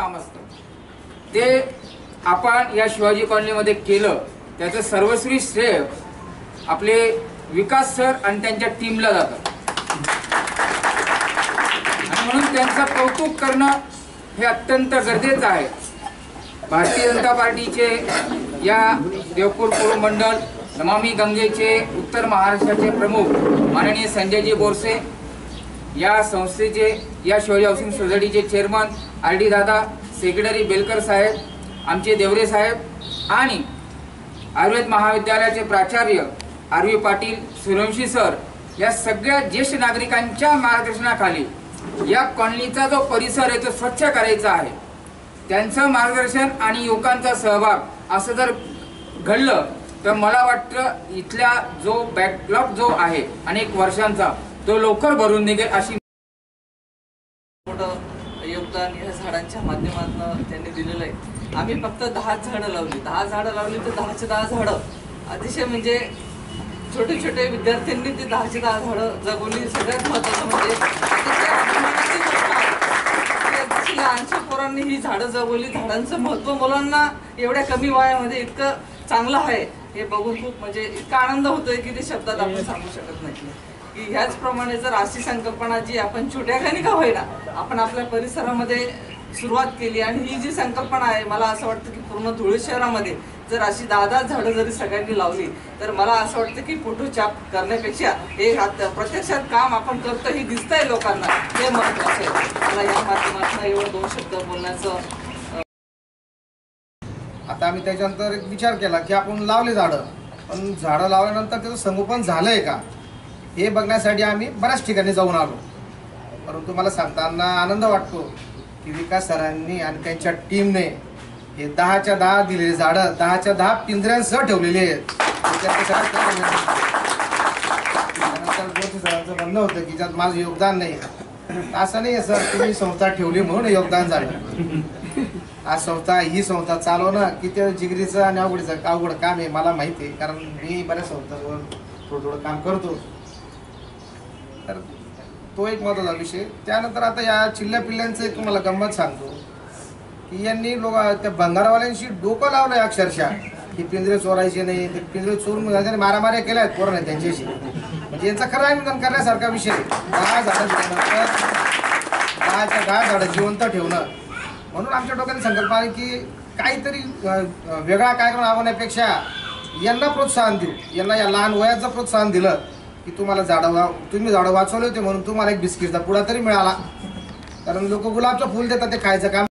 काम असतं. ते आपण या शिवाजी कॉलनीमध्ये केलं त्याचं सर्वस्वी श्रेय आपले विकास सर आणि त्यांच्या टीमला जातं. आणि म्हणून त्यांचं कौतुक करणं हे अत्यंत गरजेचं आहे. भारतीय जनता पार्टीचे या देवपूर पूर्व मंडळ नमामी गंगेचे उत्तर महाराष्ट्राचे प्रमुख माननीय संजयजी बोरसे या संस्थेचे या Shivaji housing society chairman R D Dada secretary Belkar Saheb आमचे देवरे साहेब आणि आयुर्वेद महाविद्यालयाचे प्राचार्य R V Patil Suryavanshi sir या सगळ्या ज्येष्ठ नागरिकांच्या मार्गदर्शनाखाली या कॉलनीचा जो परिसर आहे तो स्वच्छ करायचा आहे. त्यांचं मार्गदर्शन आणि युवकांचा सहभाग असं जर घडलं तर मला वाटतं इथल्या जो बॅकलॉग जो आहे अनेक वर्षांचा तो लवकर भरून निघेल अशी मोठं योगदान या झाडांच्या माध्यमातून त्यांनी दिलेलं आहे. आम्ही फक्त दहा झाडं लावली. दहा झाडं लावली तर दहाचे दहा झाडं. अतिशय म्हणजे छोटे छोटे विद्यार्थ्यांनी ते दहाचे दहा झाडं जगवली. सगळ्यात महत्वाचं म्हणजे लहानशा पोरांनी ही झाडं जगवली. झाडांचं महत्त्व मुलांना एवढ्या कमी वयामध्ये इतकं चांगलं आहे. हे बघून खूप म्हणजे इतका आनंद होतोय की ते शब्दात आपण सांगू शकत नाही. की ह्याचप्रमाणे जर अशी संकल्पना जी आपण छोट्या खाणी का होईना आपण आपल्या परिसरामध्ये सुरुवात केली आणि ही जी संकल्पना आहे मला असं वाटतं की पूर्ण धुळे शहरामध्ये जर अशी दहा दहा झाडं जरी सगळ्यांनी लावली तर मला असं वाटतं की फोटो छाप करण्यापेक्षा हे हात- प्रत्यक्षात काम आपण करतो हे दिसतंय लोकांना हे महत्वाचं आहे. मला या माध्यमातून एवढं दोन शब्द बोलण्याचं आता आम्ही त्याच्यानंतर एक विचार केला की आपण लावले झाडं. पण झाडं लावल्यानंतर त्याचं संगोपन झालंय का? हे बघण्यासाठी आम्ही बऱ्याच ठिकाणी जाऊन आलो. परंतु मला सांगताना आनंद वाटतो की विकास सरांनी आणि त्यांच्या टीमने हे दहाच्या दहा दिलेले झाडं दहाच्या दहा पिंजऱ्यांसह ठेवलेले आहेत. त्याच्यात सरांचं म्हणणं होतं की ज्यात माझं योगदान नाही. असं नाही सर तुम्ही संस्था ठेवली म्हणून योगदान झालं. आज संस्था ही संस्था चालवणं किती जिगरीचं आणि अवघडीचं अवघड काम आहे मला माहिती आहे. कारण मी बऱ्याच संस्थांवर थोडं थोडं काम करतो. तर तो एक महत्त्वाचा विषय. त्यानंतर आता या चिल्ल्या पिल्ल्यांचं एक तुम्हाला गंमत सांगतो. की यांनी लोक त्या भंगारवाल्यांशी डोकं लावलंय अक्षरशः. की पिंजरे चोरायचे नाही ते पिंजरे चोरून त्यांनी मारामाऱ्या केल्या आहेत पोराने त्यांच्याशी. म्हणजे यांचा खरं अनुदान करण्यासारखा विषय दहा झाडं दहाच्या दहा झाडं जिवंत ठेवणं. म्हणून आमच्या डोक्याने संकल्प आहे की काहीतरी वेगळा कार्यक्रम राबवण्यापेक्षा यांना प्रोत्साहन देऊ. यांना या लहान वयाचं प्रोत्साहन दिलं की तुम्हाला झाडं वा तुम्ही झाडं वाचवले होते म्हणून तुम्हाला एक बिस्किटचा पुडा तरी मिळाला. कारण लोक गुलाबचं फुल देतात ते खायचं काम